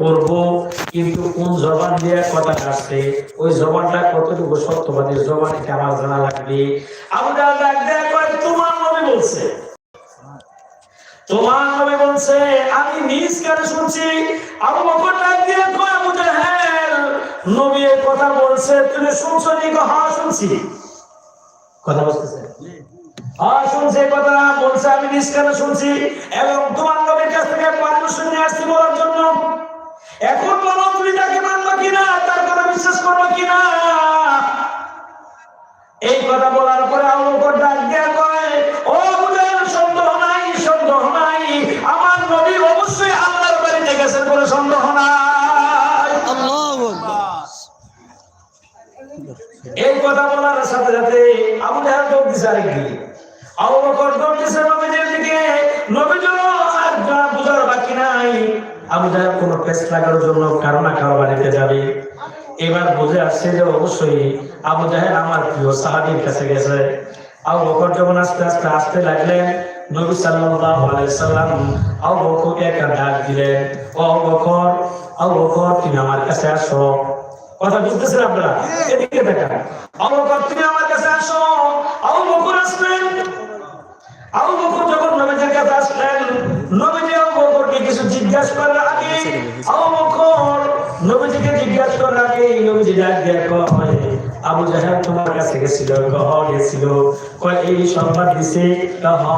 করব কিন্তু কোন জবান দিয়ে কথা আসছে ওই জবানটা কতটুকু সত্যবাদী জবান এটা আমার জানা লাগবে। ডাক তোমার নবী বলছে। তোমার নবী বলছে আমি নিজ কানে শুনছি আবু বকর ডাক দিয়ে কয় আবু নবী এই কথা বলছে তুমি শুনছো নি? কয়, হ্যাঁ শুনছি। কথা বলতেছে? হ্যাঁ শুনছি কথা বলছে আমি নিজ কানে শুনছি এবং তোমার নবীর কাছ থেকে পারমিশন নিয়ে আসছি বলার জন্য। এখন তুমি তাকে মানবা কিনা তার কথা বিশ্বাস করবা কিনা? এই কথা বলার পরে ডাক দিয়া কয় ও বুঝেন সন্দেহ নাই সন্দেহ নাই। আমার নবী অবশ্যই আল্লাহর বাড়িতে গেছেন বলে সন্দেহ নাই। এই কথা বলার সাথে সাথে আবু দৌড় দিছে আরেকদিকে। আবু বকর দৌড় দিছে নবীজির দিকে। নবীজির আর যা বুঝার বাকি নাই আবু জাহেল কোনো পেস্ট লাগার জন্য কারও না কারও বাড়িতে যাবে। এবার বুঝে আসছে যে অবশ্যই আবু জাহেল আমার প্রিয় সাহাবীর কাছে গেছে। আবু বকর যখন আস্তে আস্তে আসতে লাগলেন, নবী সাল্লাল্লাহু আলাইহি সাল্লাম আবু বকরকে একটা ডাক দিলেন, ও আবু বকর আবু বকর, তুমি আমার কাছে আসো। কথা বুঝতেছেন আপনারা? এদিকে দেখেন, আবু বকর, তুমি আমার কাছে আসো। আবু বকর আসলেন। আবু বকর যখন নবীজির কাছে আসলেন নবীজি বকরকে কিছু জিজ্ঞাসা করার আগে আবু বকর নবীজিকে জিজ্ঞাসা করার আগে নবীজি ডাক দিয়ে কয় আবু জাহেল তোমার কাছে গেছিল কয় গেছিল? কয় এই সংবাদ দিছে কয় হ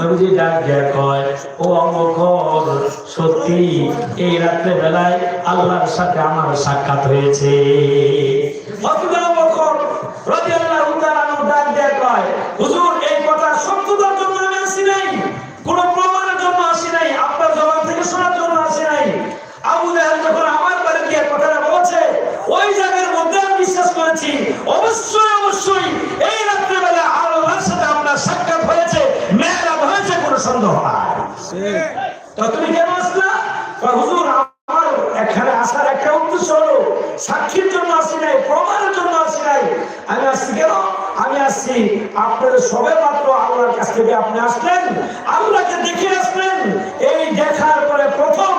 নবীজি ডাক দিয়ে কয় ও বকর সত্যি এই রাত্রে বেলায় আল্লাহর সাথে আমার সাক্ষাৎ হয়েছে। রাদিয়াল্লাহু তাআলা ডাক দিয়ে কয় হুজুর এই কথা সত্যতার জন্য আমি আসি নাই কোন প্রমাণের জন্য আসি নাই আপনার জবান থেকে শোনার জন্য আসি নাই আবু জাহেল যখন আমার বাড়ি গিয়ে কথাটা বলছে ওই জায়গার মধ্যে আমি বিশ্বাস করেছি অবশ্যই অবশ্যই এই রাত্রেবেলা আল্লাহর সাথে আপনার সাক্ষাৎ হয়েছে মেহরাব হয়েছে, কোনো সন্দেহ নাই। তো তুমি কেন আসলা হুজুর, আমার এখানে আসার একটা উদ্দেশ্য হলো, সাক্ষীর জন্য আসি নাই, প্রমাণের জন্য আসি নাই। আমি আসছি কেন? আমি আসছি, আপনাদের সবে মাত্র আল্লাহর কাছ থেকে আপনি আসলেন, আল্লাহকে দেখে আসলেন এই দেখার পরে প্রথম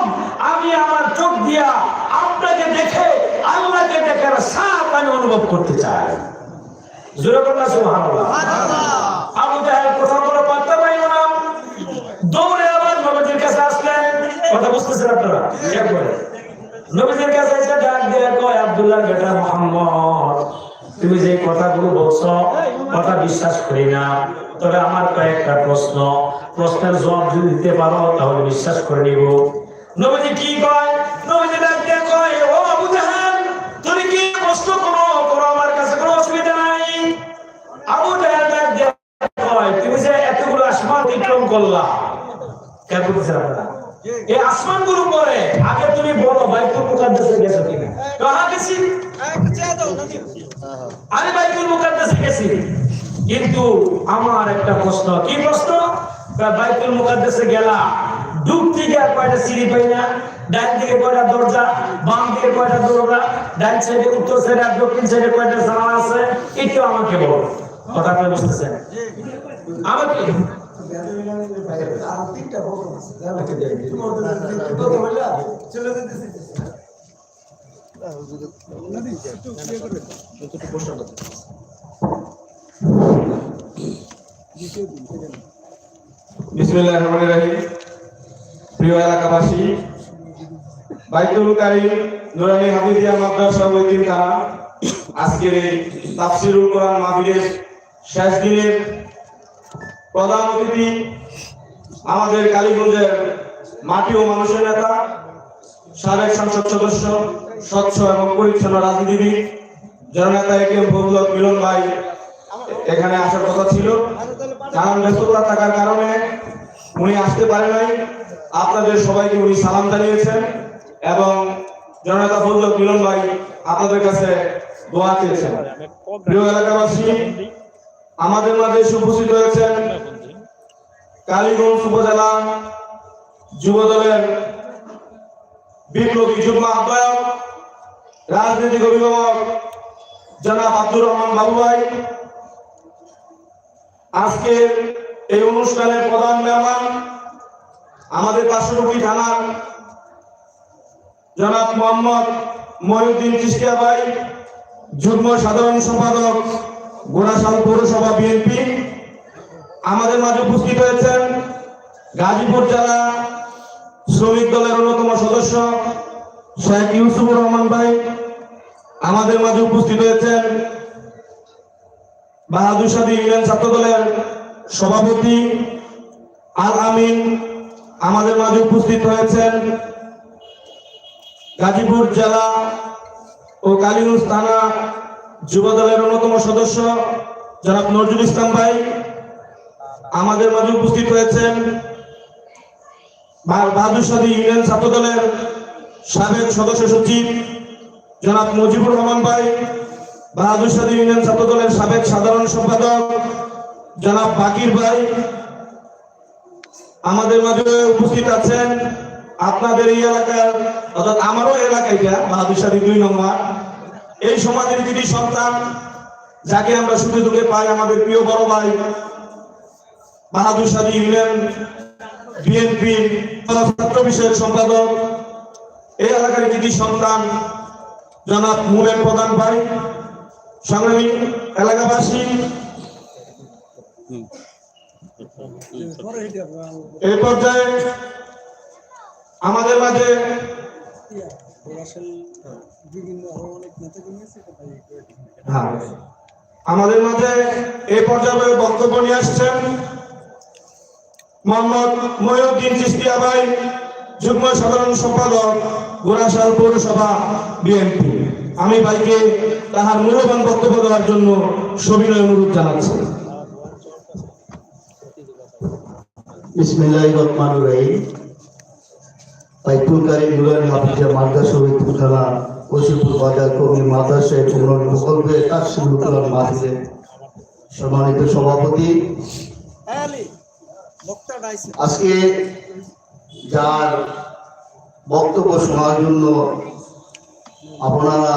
আমি আমার চোখ দিয়া আপনাকে দেখে আল্লাহকে দেখার সাপ আমি অনুভব করতে চাই। জোরে বললা সুবহানাল্লাহ। আবু জাহেল পাত্তা পাইল না দৌড়ে আবার নবীজির কাছে আসলেন। কথা বুঝতেছেন আপনারা? একবারে। নবীজির কাছে এসে ডাক দিয়ে কয় আব্দুল্লাহ বেটা মোহাম্মদ তুমি যে কথাগুলো বলছো কথা বিশ্বাস করি না। তবে আমার কয়েকটা প্রশ্ন। প্রশ্নের জবাব যদি দিতে পারো তাহলে বিশ্বাস করে নিব। নবীজি কি কয়? নবীজি ডাক দিয়ে কয় ও আবু জাহাল তুমি কি প্রশ্ন কিন্তু আমার একটা প্রশ্ন, কি প্রশ্ন? বা বাইতুল মুকাদ্দাসে গেলা, ডুব থেকে আর কয়টা সিঁড়ি পাই না? ডান দিকে কয়টা দরজা, বাম দিকে কয়টা দরজা, ডান সাইডে, উত্তর সাইডে আর দক্ষিণ সাইডে কয়টা জানালা আছে? একটু আমাকে বলো। কথা আপনি বুঝতেছেন আমাকে বিসমিল্লাহ রহমান রাহিম। প্রিয় এলাকাবাসী, বাইতুল কারিম, নুরানি হাফিজিয়া মাদ্রাসা খানা আজকের এই তাফসিরুল কোরআন শেষ দিনের প্রধান অতিথি আমাদের কালীগঞ্জের মাটি ও মানুষের নেতা, সাবেক সংসদ সদস্য, স্বচ্ছ এবং পরিচ্ছন্ন রাজনীতিবিদ, জননেতা এ কে ফজলুল মিলন ভাই এখানে আসার কথা ছিল। কারণ ব্যস্ততা থাকার কারণে উনি আসতে পারে নাই। আপনাদের সবাইকে উনি সালাম জানিয়েছেন এবং জননেতা হক মিলন ভাই আপনাদের কাছে দোয়া চেয়েছেন। প্রিয় এলাকাবাসী আমাদের মাঝে উপস্থিত হয়েছেন কালীগঞ্জ উপজেলা যুব দলের বিপ্লবী যুগ্ম আহ্বায়ক, রাজনৈতিক অভিভাবক জনাব আব্দুর রহমান বাবু ভাই। আজকের এই অনুষ্ঠানের প্রধান মেহমান আমাদের পার্শ্ববর্তী থানার জনাব মোহাম্মদ মহিউদ্দিন চিস্তিয়া ভাই, যুগ্ম সাধারণ সম্পাদক গোড়াশাল পৌরসভা বিএনপি আমাদের মাঝে উপস্থিত হয়েছেন গাজীপুর জেলা শ্রমিক দলের অন্যতম সদস্য শেখ ইউসুফুর রহমান ভাই। আমাদের মাঝে উপস্থিত হয়েছেন বাহাদুর সাদী ইউনিয়ন ছাত্র দলের সভাপতি আল আমিন। আমাদের মাঝে উপস্থিত হয়েছেন গাজীপুর জেলা ও কালীগঞ্জ থানা যুব দলের অন্যতম সদস্য জনাব নজরুল ইসলাম ভাই, আমাদের মাঝে উপস্থিত হয়েছেন বা- বাহাদুর সাদী ইউনিয়ন ছাত্র দলের সাবেক সদস্য সচিব জনাব মুজিবুর রহমান ভাই, বাহাদুর সাদী ইউনিয়ন ছাত্র দলের সাবেক সাধারণ সম্পাদক জনাব বাকির ভাই। আমাদের মাঝে উপস্থিত আছেন আপনাদের এই এলাকার, অর্থাৎ আমারও এলাকায় এটা, বাহাদুর সাদী দুই নম্বর। এই সমাজের যদি সন্তান, যাকে আমরা সুখে দুঃখে পাই, আমাদের প্রিয় বড় ভাই, বাহাদুর সাদী ইউনিয়ন বিএনপি ছাত্র বিষয়ক সম্পাদক, এই এলাকার কৃতি সন্তান জনাব মুবেন প্রধান ভাই, সংগ্রামী এলাকাবাসী, এই পর্যায়ে আমাদের মাঝে বিভিন্ন অনেক নেতাকর্মী আছে হ্যাঁ, আমাদের মাঝে এই পর্যায়ে বক্তব্য নিয়ে আসছেন মোহাম্মদ মহিউদ্দিন চিস্তিয়া ভাই যুগ্ম সাধারণ সম্পাদক গোরাশাল পৌরসভা বিএনপি। আমি ভাইকে তাহার মূল্যবান বক্তব্য দেওয়ার জন্য সবিনয় অনুরোধ জানাচ্ছি। বিসমিল্লাহির রহমানির রহিম। বাইতুল কারিম নুরানি হাফিজা মাদ্রাসা শহীদপুর ওসিপুর বাজার কর্মী মাদ্রাসায় উন্নয়ন প্রকল্পে তাকসিমুল কোরআন মাহফিলে সম্মানিত সভাপতি। আজকে যার বক্তব্য শোনার জন্য আপনারা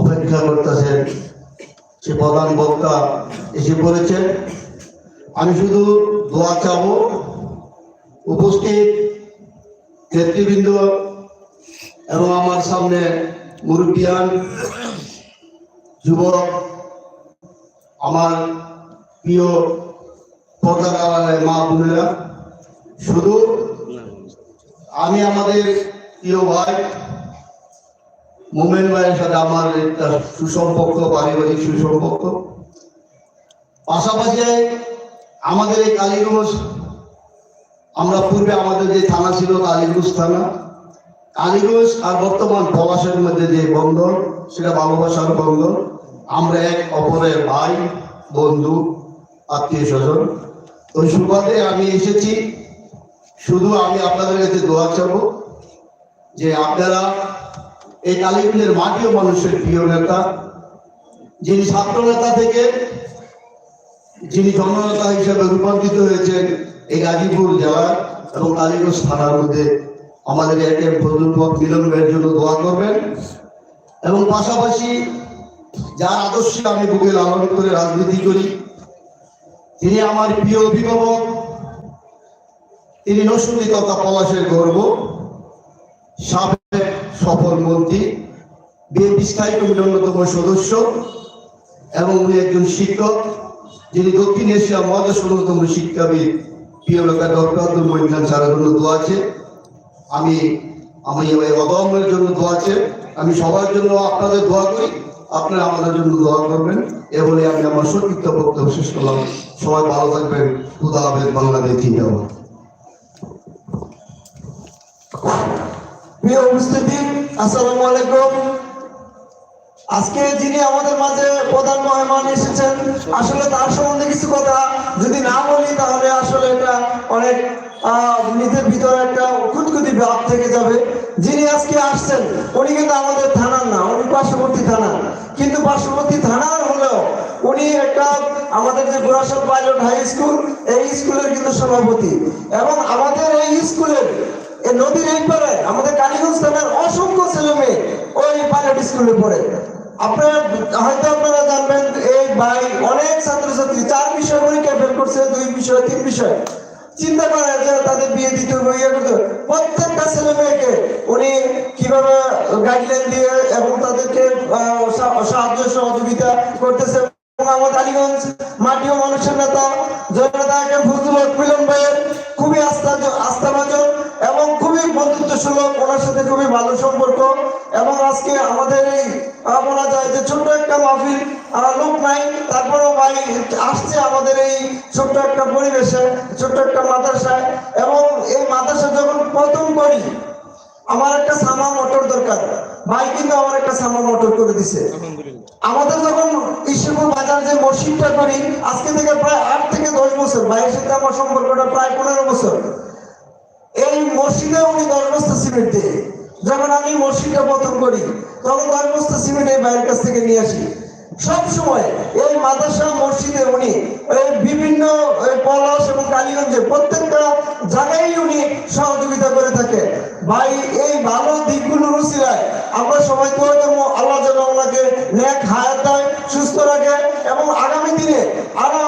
অপেক্ষা করতেছেন, সে প্রধান বক্তা এসে পড়েছেন। আমি শুধু দোয়া চাবো, উপস্থিত নেতৃবৃন্দ এবং আমার সামনে মুরব্বিয়ান যুবক, আমার প্রিয় পর্দার মা বোনেরা, শুধু আমি, আমাদের প্রিয় ভাই মোমেন ভাইয়ের সাথে আমার একটা সুসম্পর্ক, পারিবারিক সুসম্পর্ক। পাশাপাশি আমাদের এই কালীগঞ্জ, আমরা পূর্বে আমাদের যে থানা ছিল কালীগঞ্জ থানা কালীগঞ্জ আর বর্তমান পলাশের মধ্যে যে বন্ধন সেটা ভালোবাসার বন্ধন আমরা এক অপরের ভাই, বন্ধু, আত্মীয় স্বজন। ওই সুবাদে আমি এসেছি। শুধু আমি আপনাদের কাছে দোয়া চাবো যে আপনারা এই কালীগঞ্জের মাটিও মানুষের প্রিয় নেতা, যিনি ছাত্র নেতা থেকে, যিনি জননেতা হিসেবে রূপান্তরিত হয়েছেন এই গাজীপুর জেলার এবং কালীগঞ্জ থানার মধ্যে আমাদের এক ফজলুল হক মিলনের জন্য দোয়া করবেন। এবং পাশাপাশি যার আদর্শে আমি বুকে লালন করে রাজনীতি করি, তিনি আমার প্রিয় অভিভাবক, তিনি নসুন্দি তথা পলাশের গর্ব, সাবেক সফল মন্ত্রী বিএনপি স্থায়ী কমিটির অন্যতম সদস্য, এবং উনি একজন শিক্ষক, যিনি দক্ষিণ এশিয়া মহাদেশ অন্যতম শিক্ষাবিদ, প্রিয় লোকা ডক্টর আব্দুল মহিন খান জন্য দোয়া আছে। আমি আমি ওই অদমের জন্য দোয়া আছে। আমি সবার জন্য আপনাদের দোয়া করি। আপনারা আমাদের জন্য দোয়া করবেন। এ বলে আমি আমার সত্যিত্ব বক্তব্য শেষ করলাম। সবাই ভালো থাকবেন। খুদা হাফেজ। বাংলাদেশ জিন্দাবাদ। প্রিয় উপস্থিতি, আসসালামু আলাইকুম। আজকে যিনি আমাদের মাঝে প্রধান মেহমান এসেছেন, আসলে তার সম্বন্ধে কিছু কথা যদি না বলি, তাহলে আসলে এটা অনেক নিজের ভিতরে একটা খুঁতখুতি ভাব থেকে যাবে। যিনি আজকে আসছেন, উনি কিন্তু আমাদের থানার না, উনি পার্শ্ববর্তী থানা কিন্তু পার্শ্ববর্তী থানার হলেও উনি একটা আমাদের যে গোরাসল পাইলট হাই স্কুল, এই স্কুলের কিন্তু সভাপতি। এবং আমাদের এই স্কুলের, এই নদীর এই পারে আমাদের কালীগঞ্জ থানার অসংখ্য ছেলে মেয়ে ওই পাইলট স্কুলে পড়ে। আপনারা, হয়তো আপনারা জানবেন, এই ভাই অনেক ছাত্রছাত্রী, চার বিষয় পরীক্ষা ফেল করছে, দুই বিষয়, তিন বিষয়। চিন্তা করা যে তাদের বিয়ে দিতে ইয়ে করতে প্রত্যেকটা ছেলে মেয়েকে উনি কীভাবে গাইডলাইন দিয়ে এবং তাদেরকে সাহায্য সহযোগিতা করতেছে আমাদের আলীগঞ্জ মাটিও মানুষের নেতা জননেতা ফজলুল হক মিলন ভাইয়ের খুবই আস্থা আস্থাভাজন এবং খুবই বন্ধুত্ব সুলভ ওনার সাথে খুবই ভালো সম্পর্ক এবং আজকে আমাদের এই বলা যায় যে ছোট্ট একটা মাহফিল লোক নাই, তারপরেও ভাই আসছে আমাদের এই ছোট্ট একটা পরিবেশে, ছোট্ট একটা মাদ্রাসায় এবং এই মাদ্রাসা যখন প্রথম করি, আমার একটা সামা মোটর দরকার। ভাই কিন্তু আমার একটা সামা মোটর করে দিছে। আমাদের যখন ঈশ্বরপুর বাজার যে মসজিদটা করি, আজকে থেকে প্রায় আট থেকে দশ বছর, ভাইয়ের সাথে আমার সম্পর্কটা প্রায় পনেরো বছর। এই মসজিদে উনি দশ বস্তা সিমেন্ট। দিয়ে যখন আমি মসজিদটা পতন করি, তখন দশ বস্তা সিমেন্ট এই বাইরের কাছ থেকে নিয়ে আসি। সব সময় এই মাদ্রাসা, মসজিদে উনি বিভিন্ন পলাশ এবং কালীগঞ্জে প্রত্যেকটা জায়গায় উনি সহযোগিতা করে থাকে। ভাই, এই ভালো দিকগুলো উচিলায় আমরা সবাই তো আল্লাহ যেন ওনাকে নেক হায়াত সুস্থ রাখে এবং আগামী দিনে আরও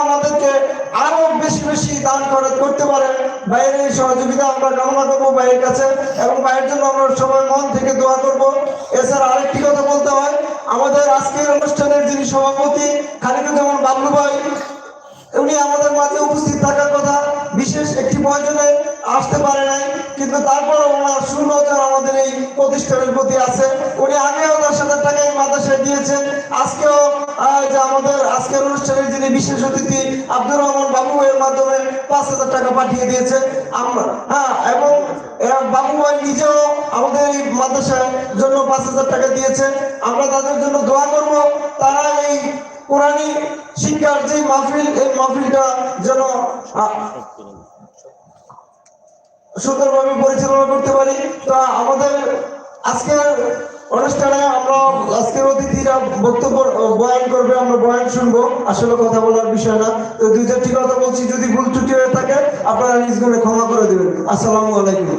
আরও বেশি বেশি দান করে, করতে পারে। ভাইয়ের এই সহযোগিতা আমরা কামনা করব বাইরের কাছে এবং বাইরের জন্য আমরা সবাই মন থেকে দোয়া করব। এছাড়া আরেকটি কথা বলতে হয়, আমাদের আজকের অনুষ্ঠানের যিনি সভাপতি, খালিদুজ্জামান বাবলু ভাই, উনি আমাদের মাঝে উপস্থিত থাকার কথা, বিশেষ একটি প্রয়োজনে আসতে পারে নাই, কিন্তু তারপরে ওনার সুনজর আমাদের এই প্রতিষ্ঠানের প্রতি আছে। উনি আগেও দশ হাজার টাকা এই মাদ্রাসায় দিয়েছেন, আজকেও যে আমাদের আজকের অনুষ্ঠানের বিশেষ অতিথি আব্দুর রহমান বাবু এর মাধ্যমে পাঁচ হাজার টাকা পাঠিয়ে দিয়েছে। আমরা হ্যাঁ এবং বাবু ভাই নিজেও আমাদের এই মাদ্রাসার জন্য পাঁচ হাজার টাকা দিয়েছে। আমরা তাদের জন্য দোয়া করব। তারা এই কোরআনী শিক্ষার যে মাহফিল, এই মাহফিলটা যেন সুন্দরভাবে পরিচালনা করতে পারি। তা আমাদের আজকের অনুষ্ঠানে আমরা আজকের অতিথিরা বক্তব্য বয়ান করবে, আমরা বয়ান শুনব। আসলে কথা বলার বিষয় না। তো দুই চারটি কথা বলছি, যদি ভুল ত্রুটি হয়ে থাকে, আপনারা নিজ গুণে ক্ষমা করে দেবেন। আসসালামু আলাইকুম।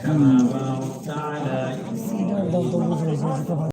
Carnaval, tá,